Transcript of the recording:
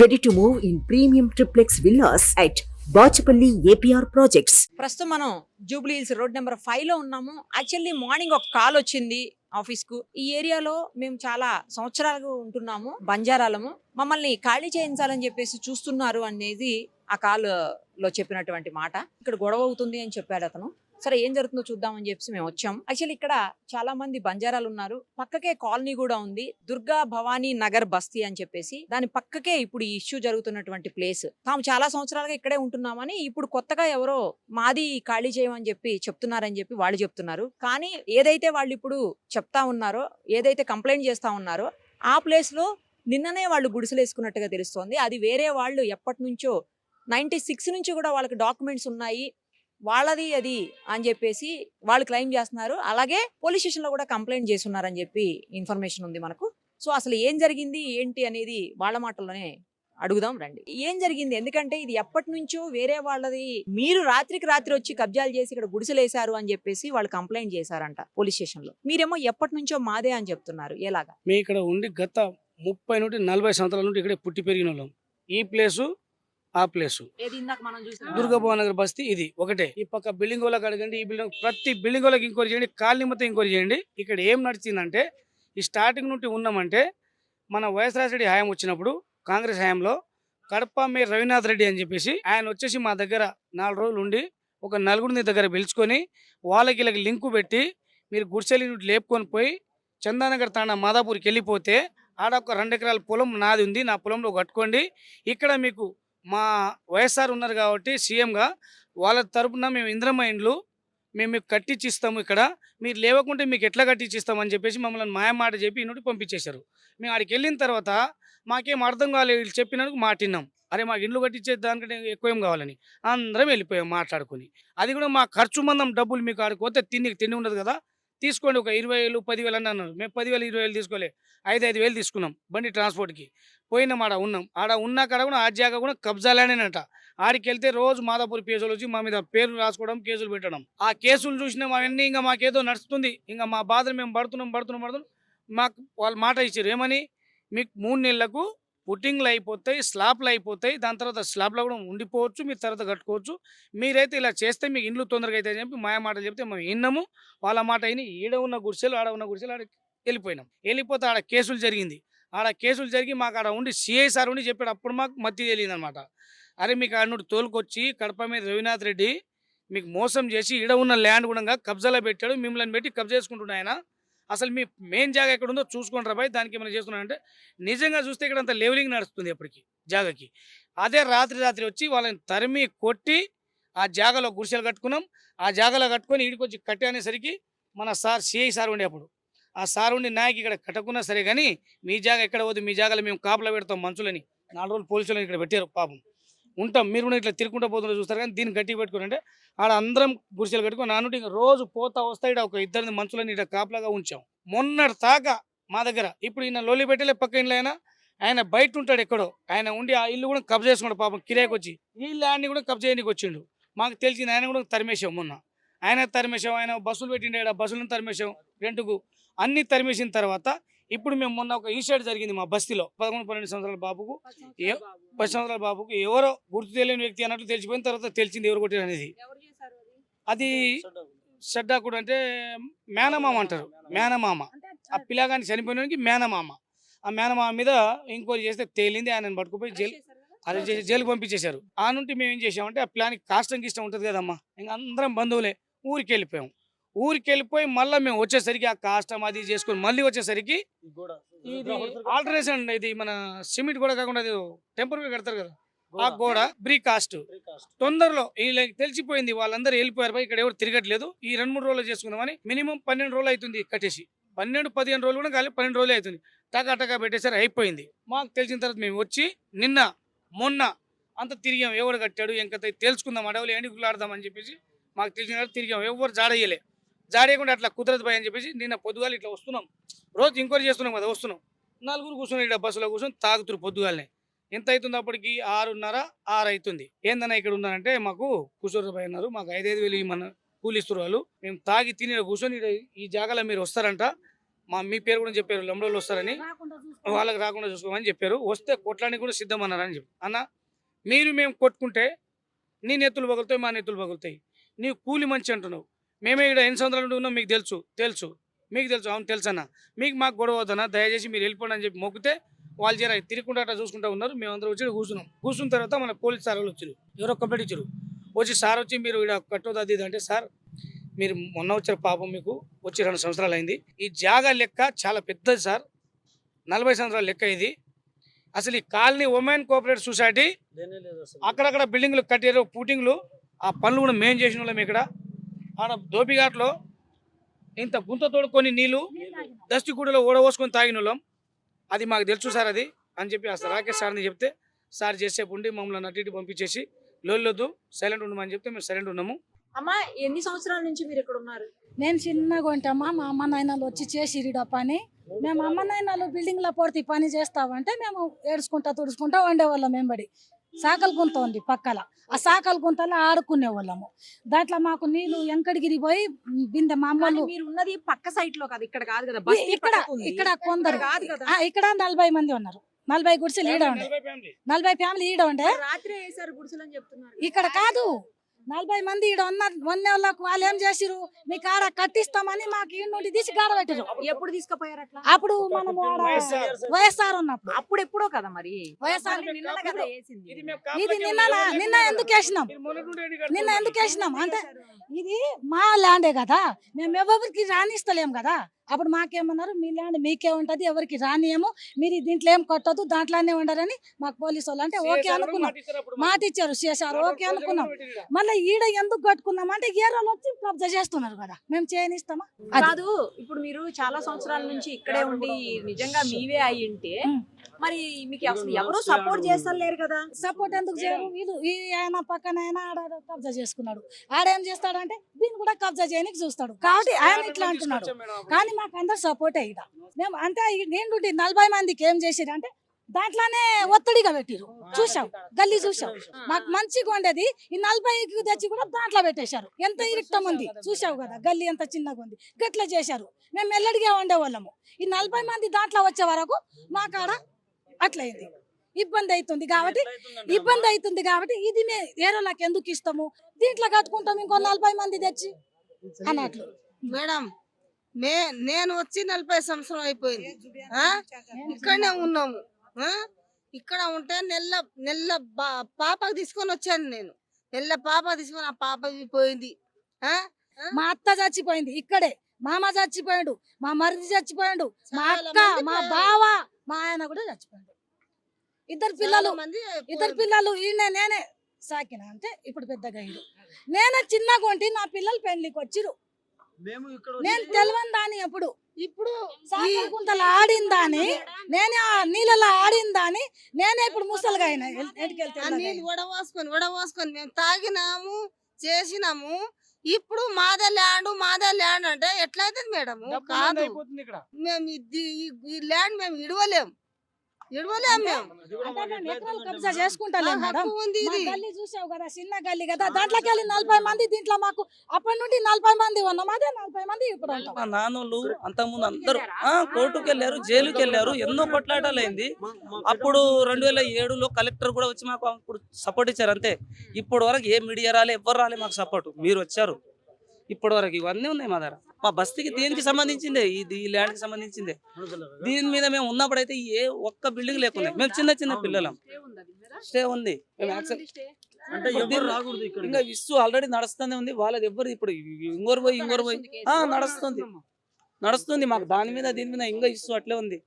Ready to move in premium triplex villas at Bachupally APR projects ప్రస్తుతం మనం Jubilee Hills road number ఫైవ్లో ఉన్నాము. Actually morning ఒక కాల్ వచ్చింది ఆఫీస్కు. ఈ ఏరియాలో మేము చాలా సంవత్సరాలుగా ఉంటున్నాము బంజారాలము. మమ్మల్ని ఖాళీ చేయించాలని చెప్పేసి చూస్తున్నారు అనేది ఆ కాల్లో చెప్పినటువంటి మాట. ఇక్కడ గొడవ అవుతుంది అని చెప్పాడు అతను. సరే ఏం జరుగుతుందో చూద్దామని చెప్పి మేము వచ్చాం. యాక్చువల్లీ ఇక్కడ చాలా మంది బంజారాలు ఉన్నారు పక్కకే కాలనీ కూడా ఉంది. దుర్గా భవానీ నగర్ బస్తీ అని చెప్పేసి. దాని పక్కకే ఇప్పుడు ఈ ఇష్యూ జరుగుతున్నటువంటి ప్లేస్. తాము చాలా సంవత్సరాలుగా ఇక్కడే ఉంటున్నామని ఇప్పుడు కొత్తగా ఎవరో మాది ఖాళీ చేయమని చెప్పి చెప్తున్నారని చెప్పి వాళ్ళు చెప్తున్నారు. కానీ ఏదైతే వాళ్ళు ఇప్పుడు చెప్తా ఉన్నారో ఏదైతే కంప్లైంట్ చేస్తా ఉన్నారో ఆ ప్లేస్లో నిన్ననే వాళ్ళు గుడిసెలు వేసుకున్నట్టుగా తెలుస్తోంది. అది వేరే వాళ్ళు ఎప్పటి నుంచో నైన్టీ సిక్స్ నుంచి కూడా వాళ్ళకి డాక్యుమెంట్స్ ఉన్నాయి. వాళ్ళది అది అని చెప్పేసి వాళ్ళు క్లెయిమ్ చేస్తున్నారు. అలాగే పోలీస్ స్టేషన్లో కూడా కంప్లైంట్ చేస్తున్నారని చెప్పి ఇన్ఫర్మేషన్ ఉంది మనకు. సో అసలు ఏం జరిగింది ఏంటి అనేది వాళ్ళ మాటల్లోనే అడుగుదాం రండి. ఏం జరిగింది? ఎందుకంటే ఇది ఎప్పటి నుంచో వేరే వాళ్ళది. మీరు రాత్రికి రాత్రి వచ్చి కబ్జాలు చేసి ఇక్కడ గుడిసెలేశారు అని చెప్పేసి వాళ్ళు కంప్లైంట్ చేశారంట పోలీస్ స్టేషన్లో మీరేమో ఎప్పటి నుంచో మాదే అని చెప్తున్నారు. ఎలాగా? మేము ఇక్కడ ఉండి గత ముప్పై నుండి నలభై సంవత్సరాల నుండి ఇక్కడే పుట్టి పెరిగిన వాళ్ళం ఈ ప్లేసు ఆ ప్లేసు. దుర్గాభవన్ నగర్ బస్తీ ఇది ఒకటే. ఈ పక్క బిల్డింగ్ వాళ్ళకి అడగండి ఈ బిల్డింగ్ ప్రతి బిల్డింగ్ వాళ్ళకి ఇంక్వైరీ చేయండి కాలనీ మొత్తం ఎంక్వైరీ చేయండి. ఇక్కడ ఏం నడిచిందంటే ఈ స్టార్టింగ్ నుండి ఉన్నామంటే మన వైఎస్ రాజరెడ్డి హయాం వచ్చినప్పుడు కాంగ్రెస్ హయాంలో కడప మే రవినాథ్ రెడ్డి అని చెప్పేసి ఆయన వచ్చేసి మా దగ్గర నాలుగు రోజులు ఉండి ఒక నలుగురిని దగ్గర పిలుచుకొని వాళ్ళకి వీళ్ళకి లింకు పెట్టి మీరు గుడిసెలి నుండి లేపుకొని పోయి చందానగర్ తాండా మాదాపూర్కి వెళ్ళిపోతే ఆడ ఒక రెండు ఎకరాల పొలం నాది ఉంది నా పొలంలో కట్టుకోండి. ఇక్కడ మీకు మా వైఎస్ఆర్ ఉన్నారు కాబట్టి సీఎంగా వాళ్ళ తరపున మేము ఇంద్రమ్మ ఇండ్లు మేము మీకు కట్టించిస్తాము ఇక్కడ. మీరు లేవకుంటే మీకు ఎట్లా కట్టించిస్తామని చెప్పేసి మమ్మల్ని మాయమాట చెప్పి ఇంటి పంపించేశారు. మేము ఆడికి వెళ్ళిన తర్వాత మాకేం అర్థం కాలేదు వీళ్ళు చెప్పినందుకు మాటిన్నాం అరే మాకు ఇండ్లు కట్టించే దానికంటే ఎక్కువ ఏం కావాలని. అందరం వెళ్ళిపోయాం మాట్లాడుకొని. అది కూడా మా ఖర్చు మందం డబ్బులు మీకు ఆడికి పోతే తిండికి తిండి ఉండదు కదా. తీసుకోండి ఒక ఇరవై వేలు పదివేలు అని అన్నారు. మేము పదివేలు ఇరవై వేలు తీసుకోలే. ఐదు ఐదు వేలు తీసుకున్నాం బండి ట్రాన్స్పోర్ట్కి. పోయినాం ఆడ ఉన్నాం. ఆడ ఉన్న కాడ కూడా ఆ జాగా కూడా కబ్జాలేనేనట. ఆడికి వెళ్తే రోజు మాదాపూర్ కేసులు వచ్చి మా మీద పేర్లు రాసుకోవడం కేసులు పెట్టడం. ఆ కేసులు చూసినాం అవన్నీ ఇంకా మాకేదో నడుస్తుంది. ఇంకా మా బాధలు మేము పడుతున్నాం పడుతున్నాం పడుతున్నాం. మాకు వాళ్ళు మాట ఇచ్చారు. ఏమని? మీకు మూడు నెలలకు పుట్టింగ్లు అయిపోతాయి స్లాబ్లు అయిపోతాయి. దాని తర్వాత స్లాబ్లో కూడా ఉండిపోవచ్చు మీరు తర్వాత కట్టుకోవచ్చు. మీరైతే ఇలా చేస్తే మీకు ఇండ్లు తొందరగా అయితే అని చెప్పి మాయ మాటలు చెప్తే మేము విన్నాము. వాళ్ళ మాట అయిన ఈడ ఉన్న గుడిసెలు ఆడ ఉన్న గుడిసెలు ఆడ వెళ్ళిపోయినాం. వెళ్ళిపోతే ఆడ కేసులు జరిగింది. ఆడ కేసులు జరిగి మాకు ఆడ ఉండి సిఐ సార్ ఉండి చెప్పాడు. అప్పుడు మాకు మత్తి తెలియదు అనమాట అరే మీకు ఆడ నుండి తోలుకొచ్చి కడప మీద రవినాథ్ రెడ్డి మీకు మోసం చేసి ఈడ ఉన్న ల్యాండ్ కూడా కబ్జాలో పెట్టాడు. మిమ్మల్ని పెట్టి కబ్జా చేసుకుంటున్నాయన అసలు మీ మెయిన్ జాగా ఎక్కడ ఉందో చూసుకుంటారా బాయ్ దానికి ఏమైనా చేస్తున్నారంటే నిజంగా చూస్తే ఇక్కడ అంత లెవెలింగ్ నడుస్తుంది ఎప్పటికీ జాగాకి. అదే రాత్రి రాత్రి వచ్చి వాళ్ళని తరిమి కొట్టి ఆ జాగాలో గుడిసెలు కట్టుకున్నాం. ఆ జాగాలో కట్టుకొని ఇడికి వచ్చి కట్టి అనేసరికి మన సార్ సిఐ సార్ ఉండే అప్పుడు. ఆ సార్ ఉండి నాయకి ఇక్కడ కట్టకున్నా సరే కానీ మీ జాగా ఎక్కడ పోదు మీ జాగాలో మేము కాపలా పెడతాం మనుషులని. నాలుగు రోజులు పోలీసులను ఇక్కడ పెట్టారు పాపం. ఉంటాం. మీరు కూడా ఇట్లా తిరుగుకుంటూ పోతున్నారు చూస్తారు కానీ దీన్ని గట్టి పెట్టుకుని అంటే ఆడ అందరం గుడిసెలు కట్టుకొని నానుంటి ఇంకా రోజు పోతా వస్తా ఇక్కడ ఒక ఇద్దరిని మనుషులని ఇక్కడ కాపలాగా ఉంచాం. మొన్నటి దాకా మా దగ్గర ఇప్పుడు ఈయన లోలి పెట్టలే పక్క ఇంట్లో అయినా ఆయన బయట ఉంటాడు ఎక్కడో. ఆయన ఉండి ఆ ఇల్లు కూడా కబ్జా చేసుకున్నాడు పాపం కిరాయికి వచ్చి. ఈ ల్యాండ్ని కూడా కబ్జా చేయడానికి వచ్చిండు. మాకు తెలిసింది ఆయన కూడా తరిమేశాం మొన్న. ఆయన తరిమేశాం. ఆయన బస్సులు పెట్టిండే బస్సులను తరిమేశాం రెంటుకు. అన్ని తరిమేసిన తర్వాత ఇప్పుడు మేము మొన్న ఒక ఇన్సిడెంట్ జరిగింది మా బస్తీలో. పదకొండు పన్నెండు సంవత్సరాల బాబుకు పది సంవత్సరాల బాబుకు ఎవరో గుర్తు తెలియని వ్యక్తి అన్నట్లు తెలిసిపోయిన తర్వాత తెలిసింది ఎవరు కొట్టారు అనేది. అది? షడ్డాకుడు అంటే మేనమామ అంటారు మేనమామ. ఆ పిల్లగాని చనిపోయినానికి మేనమామ. ఆ మేనమామ మీద ఎంక్వైరీ చేస్తే తేలింది ఆయనను పట్టుకుపోయి జైలు అది చేసి జైలుకి పంపించేశారు. ఆ నుండి మేము ఏం చేసామంటే ఆ ప్లాన్కి కాష్టంకి ఇష్టం ఉంటుంది కదమ్మా. ఇంకా అందరం బంధువులే ఊరికి వెళ్ళిపోయాం ఊరికి వెళ్ళిపోయి మళ్ళీ మేము వచ్చేసరికి ఆ కాష్టం అది చేసుకొని మళ్ళీ వచ్చేసరికి ఇది ఆల్టర్నేషన్ ఇది మన సిమెంట్ కూడా కాకుండా అది టెంపరీ కడతారు కదా. ఆ గోడ బ్రీ కాస్ట్. తొందరలో వీళ్ళకి తెలిసిపోయింది. వాళ్ళందరూ వెళ్ళిపోయారు పోయి ఇక్కడ ఎవరు తిరగట్లేదు. ఈ రెండు మూడు రోజులు చేసుకుందామని మినిమం పన్నెండు రోజులు అవుతుంది కట్టేసి. పన్నెండు పదిహేను రోజులు కూడా కాలేదు పన్నెండు రోజులు అవుతుంది. టకా టకా పెట్టేసరి అయిపోయింది. మాకు తెలిసిన తర్వాత మేము వచ్చి నిన్న మొన్న అంత తిరిగాం. ఎవరు కట్టాడు ఇంకా తెలుసుకుందాం అడవులు ఎండుకులు ఆడదామని చెప్పేసి మాకు తెలిసిన తర్వాత తిరిగాం. ఎవరు జాడయ్యలే. జాడేయకుండా అట్లా కుదరదు పోయి అని చెప్పేసి నిన్న పొద్దుగాలు ఇట్లా వస్తున్నాం. రోజు ఎంక్వైరీ చేస్తున్నాం కదా వస్తున్నాం. నలుగురు కూర్చుని ఇక్కడ బస్సులో కూర్చొని తాగుతురు పొద్దుగాలనే. ఎంత అవుతుంది అప్పటికి? ఆరున్నర ఆరు అవుతుంది. ఏందన్నా ఇక్కడ ఉన్నారంటే మాకు కూర్చోరు అన్నారు. మాకు ఐదైదు వేలు మన కూలి వాళ్ళు. మేము తాగి తిని కూర్చొని ఈ జాగాలో మీరు వస్తారంట. మా మీ పేరు కూడా చెప్పారు లంబడోళ్ళు వస్తారని. వాళ్ళకి రాకుండా చూసుకోమని చెప్పారు. వస్తే కొట్టడానికి కూడా సిద్ధం అన్నారని చెప్పి. అన్న మీరు మేము కొట్టుకుంటే నీ నెత్తులు పగులుతాయి మా నెత్తులు పగులుతాయి. నీ కూలి మంచి అంటున్నావు. మేమే ఇక్కడ ఎన్ని సంవత్సరాలు ఉన్నాం మీకు తెలుసు తెలుసు. మీకు తెలుసు అవును తెలుసు అన్న మీకు మాకు గొడవ అవుతున్నా దయచేసి మీరు వెళ్ళిపోండి అని చెప్పి మొక్కితే వాళ్ళు జర తిరుగుకుంటా అట్లా చూసుకుంటా ఉన్నారు. మేమందరం వచ్చి కూర్చున్నాం. కూర్చున్న తర్వాత మన పోలీస్ సార్ వాళ్ళు వచ్చారు ఎవరో కంప్లైంట్ ఇచ్చారు. వచ్చి సార్ వచ్చి మీరు ఇక్కడ కట్టోదు అది అంటే సార్ మీరు మొన్న వచ్చారు పాపం మీకు వచ్చి రెండు సంవత్సరాలు అయింది. ఈ జాగా లెక్క చాలా పెద్దది సార్. నలభై సంవత్సరాల లెక్క ఇది. అసలు ఈ కాలనీ ఉమెన్ కోఆపరేటివ్ సొసైటీ అక్కడక్కడ బిల్డింగ్లు కట్టారు పూటింగ్లు. ఆ పనులు కూడా మేం చేసిన వాళ్ళం ఇక్కడ. ఆడ దోపిఘాట్లో ఇంత గుంతతోడు కొన్ని నీళ్ళు దస్తిగూడలో ఓడవోసుకొని తాగిన వాళ్ళం అది మాకు తెలుసు సార్ అది అని చెప్పి అసలు రాకేష్ సార్ని చెప్తే సార్ చేసేపు ఉండి మమ్మల్ని అటు ఇటు పంపించేసి లోల్లొద్దు సైలెంట్ ఉండమని చెప్తే మేము సైలెంట్ ఉన్నాము. అమ్మా ఎన్ని సంవత్సరాల నుంచి మీరు ఇక్కడ ఉన్నారు? నేను చిన్నగా ఉంటామా మా అమ్మ నాయనలు వచ్చి చేసిరిడ పని. మేము అమ్మ నాయనలు బిల్డింగ్లో పొడితే పని చేస్తామంటే మేము ఏడ్చుకుంటా తుడుచుకుంటా వండేవాళ్ళం వెంబడి సాకల గుంత ఉంది పక్కల. ఆ సాకల గుంతలో ఆడుకునే వాళ్ళము. దాంట్లో మాకు నీళ్ళు ఎంకడిగిరి పోయి బిందె మా కానీ అమ్మలు మీరు ఉన్నది పక్క సైట్లో కాదు ఇక్కడ కాదు కదా బస్తీ ఇక్కడ. ఇక్కడ కొందరు కాదు కదా. ఆ, ఇక్కడ నలభై మంది ఉన్నారు. నలభై గుడిసెలు ఈడ ఉండే. నలభై ఫ్యామిలీ. నలభై ఫ్యామిలీ ఈడ ఉండే. రాత్రి వేసారు గుడిసెలు అని చెప్తున్నారు. ఇక్కడ కాదు. నలభై మంది ఈడ ఉన్న ఉన్న వాళ్ళకు వాళ్ళు ఏం చేసిరు మీ కాడ కట్టిస్తామని మాకు ఈ నుండి తీసి కాడ పెట్టిరు ఎప్పుడు తీసుకుపోయారు అట్లా? అప్పుడు మనము వైఎస్ఆర్. ఉన్నప్పుడు. అప్పుడు ఎప్పుడో కదా మరి? వైఎస్ఆర్. ఇది నిన్న. నిన్న ఎందుకు వేసినాం? నిన్న? ఎందుకు వేసినాం? అంటే ఇది మా ల్యాండే కదా. మేము ఎవరికి రానిస్తలేం కదా. అప్పుడు మాకేమన్నారు మీ ల్యాండ్ మీకే ఉంటది ఎవరికి రానియము మీరు దీంట్లో ఏం కొట్టదు దాంట్లోనే ఉండరని మాకు పోలీసు వాళ్ళు అంటే ఓకే అనుకున్నాం. మాట ఇచ్చారు చేశారు ఓకే అనుకున్నాం. మళ్ళీ ఈడ ఎందుకు కట్టుకున్నాం అంటే ఏ రోజు వచ్చి కబ్జా చేస్తున్నారు కదా మేము చేయనిస్తామా కాదు ఇప్పుడు మీరు చాలా సంవత్సరాల నుంచి ఇక్కడే ఉండి నిజంగా మీవే అయి ఉంటే ఉం. మరి మీకు అసలు ఎవరు సపోర్ట్ చేస్తలేరు కదా? సపోర్ట్ ఎందుకు చేయరు? వీడు ఈ ఆయన పక్కన ఆయన ఆడ కబ్జా చేసుకున్నాడు. ఆడేం చేస్తాడంటే దీన్ని కూడా కబ్జా చేయడానికి చూస్తాడు. కాబట్టి ఆయన ఇట్లా అంటున్నాడు. కానీ మాకు అందరు సపోర్టే ఇక. మేము అంటే నేను నలభై మందికి ఏం చేసిరు అంటే దాంట్లోనే ఒత్తిడిగా పెట్టిరు చూసాం గల్లీ చూసాం మాకు మంచిగా ఉండేది. ఈ నలభైకి తెచ్చి కూడా దాంట్లో పెట్టేశారు. ఎంత ఇరుక్తం ఉంది? చూసావు కదా? గల్లీ ఎంత చిన్నగా ఉంది? గట్ల చేశారు. మేము మెల్లడిగా ఉండేవాళ్ళము ఈ నలభై మంది దాంట్లో వచ్చే వరకు మా కాడ అట్లయింది. ఇబ్బంది అవుతుంది కాబట్టి ఇబ్బంది అవుతుంది కాబట్టి ఇది మే ఏరోలకు ఎందుకు ఇస్తాము దీంట్లో కట్టుకుంటాం ఇంకో నలభై మంది తెచ్చి అన్నట్లు. మేడం నే నేను వచ్చి నలభై సంవత్సరం అయిపోయింది? ఇక్కడనే ఉన్నాము? ఇక్కడ ఉంటే నెల్ల నెల్ల పాపకు తీసుకొని వచ్చాను నేను. నెల్ల పాప తీసుకొని ఆ పాప పోయింది? మా అత్త చచ్చిపోయింది ఇక్కడే. మామ చచ్చిపోయాడు మా మరిది చచ్చిపోయాడు మా అక్క మా. బావ మా ఆయన కూడా చచ్చిపోయాడు. ఇద్దరు పిల్లలు ఇద్దరు. పిల్లలు ఈయన నేనే సాకిన అంటే ఇప్పుడు పెద్దగా అయ్యాడు నేనే చిన్నగా ఉంటే నా పిల్లలు పెళ్ళికి వచ్చిరు నేను తెలియని దాని ఎప్పుడు. ఇప్పుడు సాకల గుంతలు ఆడిందాని నేనే ఆ నీళ్ళలో ఆడిందాని నేనే ఇప్పుడు ముసలిగా అయినా నీళ్ళు వడవోసుకొని వడవోసుకొని మేము తాగినాము చేసినాము. ఇప్పుడు మాదే ల్యాండ్ మాదే ల్యాండ్ అంటే ఎట్లయితుంది మేడం కాదు. మేము ఇది ఈ- ల్యాండ్ మేము ఇడవలేం. ఇడవలేం మేము. కబ్జా చేసుకుంటాలే మా మేడం ఉంది మా ఇది. గల్లీ చూసావు కదా చిన్న గల్లీ కదా. దాంట్లోకి వెళ్ళి నలభై మంది దీంట్లో మాకు అప్పటి నుండి నలభై మంది ఉన్నాం. అదే నలభై మంది ఇప్పుడు ఉంటాం. మా నాన్నోళ్ళు అంతకుముందు అందరూ ఆ కోర్టుకు వెళ్ళారు జైలుకి వెళ్ళారు ఎన్నో కొట్లాటాలైంది. అప్పుడు రెండు వేల ఏడులో కలెక్టర్ కూడా వచ్చి మాకు అప్పుడు సపోర్ట్ ఇచ్చారు అంతే. ఇప్పటి వరకు ఏ మీడియా రాలే ఎవ్వరు రాలే మాకు సపోర్ట్ మీరు వచ్చారు. ఇప్పటి వరకు ఇవన్నీ ఉన్నాయి మా దగ్గర. మా బస్తీకి దీనికి సంబంధించిందే? ఇది ఈ ల్యాండ్కి సంబంధించిందే. దీని మీద మేము ఉన్నప్పుడైతే ఏ ఒక్క బిల్డింగ్ లేకుండా మేము చిన్న చిన్న పిల్లలం. స్టే ఉంది మేము యాక్సెప్ట్ అంటే ఇంకా ఇష్యూ ఆల్రెడీ నడుస్తూనే ఉంది. వాళ్ళది ఎవ్వరు ఇప్పుడు ఇంకోరు పోయి ఇంకోరు పోయి ఆ, నడుస్తుంది. నడుస్తుంది మాకు. దాని మీద దీని మీద ఇంకా ఇష్యూ అట్లే ఉంది.